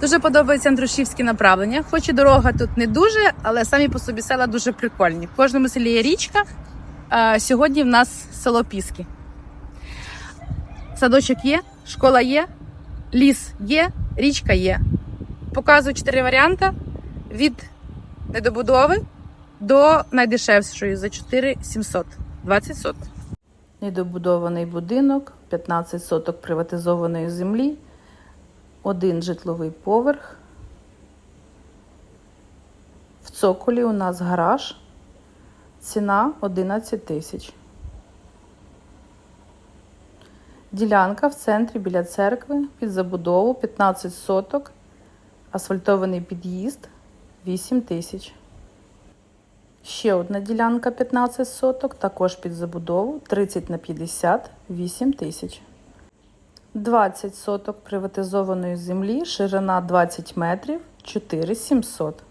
Дуже подобається Андрушівське направлення. Хоч і дорога тут не дуже, але самі по собі села дуже прикольні. В кожному селі є річка. Сьогодні в нас село Піски. Садочок є, школа є, ліс є, річка є. Показую чотири варіанти від недобудови до найдешевшої за 4 700. 20 соток. Недобудований будинок, 15 соток приватизованої землі, один житловий поверх. В цоколі у нас гараж. Ціна 11 тисяч. Ділянка в центрі біля церкви під забудову 15 соток. Асфальтований під'їзд 8 тисяч. Ще одна ділянка 15 соток, також під забудову 30 на 50 8 тисяч. 20 соток приватизованої землі, ширина 20 метрів 4 700.